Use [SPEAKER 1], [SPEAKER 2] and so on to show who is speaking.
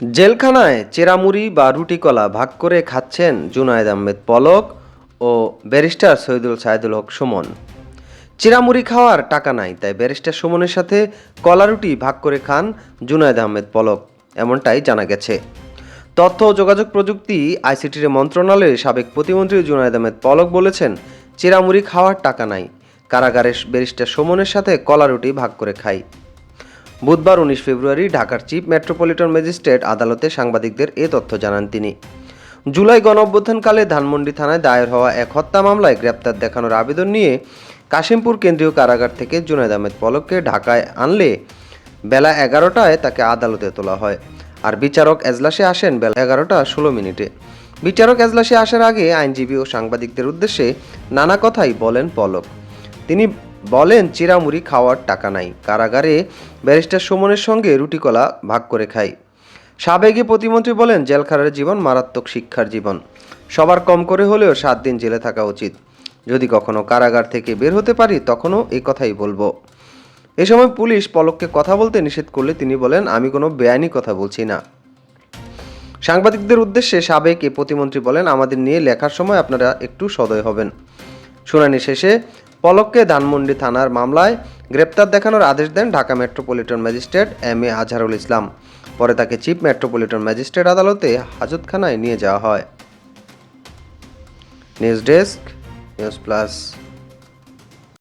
[SPEAKER 1] জেলখানায় চেরামুড়ি বা রুটি কলা ভাগ করে খাচ্ছেন জুনায়দ আহমেদ পলক ও ব্যারিস্টার সৈয়দুল সাইদুল হক সুমন। চিরামুড়ি খাওয়ার টাকা নাই, তাই ব্যারিস্টার সুমনের সাথে কলা রুটি ভাগ করে খান জুনায়দ আহমেদ পলক, এমনটাই জানা গেছে। তথ্য ও যোগাযোগ প্রযুক্তি আইসিটির মন্ত্রণালয়ের সাবেক প্রতিমন্ত্রী জুনায়দ আহমেদ পলক বলেছেন, চিরামুড়ি খাওয়ার টাকা নাই কারাগারে ব্যারিস্টার সুমনের সাথে কলা রুটি ভাগ করে খাই। বুধবার উনিশ ফেব্রুয়ারি ঢাকার চিফ মেট্রোপলিটন ম্যাজিস্ট্রেট আদালতে সাংবাদিকদের এ তথ্য জানান তিনি। জুলাই গণঅভ্যুত্থানকালে ধানমন্ডি থানায় দায়ের হওয়া এক হত্যা মামলায় গ্রেপ্তার দেখানোর আবেদন নিয়ে কাশিমপুর কেন্দ্রীয় কারাগার থেকে জুনায়দ আহমেদ পলককে ঢাকায় আনলে বেলা এগারোটায় তাকে আদালতে তোলা হয়। আর বিচারক এজলাসে আসেন বেলা এগারোটা ষোলো মিনিটে। বিচারক এজলাসে আসার আগে আইনজীবী ও সাংবাদিকদের উদ্দেশ্যে নানা কথাই বলেন পলক। তিনি বলেন, চিরামুড়ি খাওয়ার টাকা নাই। কারাগারে ব্যারিস্টার সুমনের সঙ্গে রুটি কলা ভাগ করে খাই। সাবেকি প্রতিমন্ত্রী বলেন, জেলখানার জীবন মারাত্মক শিক্ষার জীবন। সবার কম করে হলেও সাত দিন জেলে থাকা উচিত। যদি কখনো কারাগার থেকে বের হতে পারি, তখনও এই কথাই বলব। এ সময় পুলিশ পলককে কথা বলতে নিষেধ করলে তিনি বলেন, আমি কোনো বেআইনি কথা বলছি না। সাংবাদিকদের উদ্দেশ্যে সাবেক এ প্রতিমন্ত্রী বলেন, আমাদের নিয়ে লেখার সময় আপনারা একটু সদয় হবেন। শুনানি শেষে পলককে ধানমন্ডি থানার মামলায় গ্রেপ্তার দেখানোর আদেশ দেন Dhaka metropolitan magistrate M A Azharul Islam. পরে তাকে চিফ মেট্রোপলিটন ম্যাজিস্ট্রেট আদালতে হাজতখানায় নিয়ে যাওয়া হয়। News desk, news plus.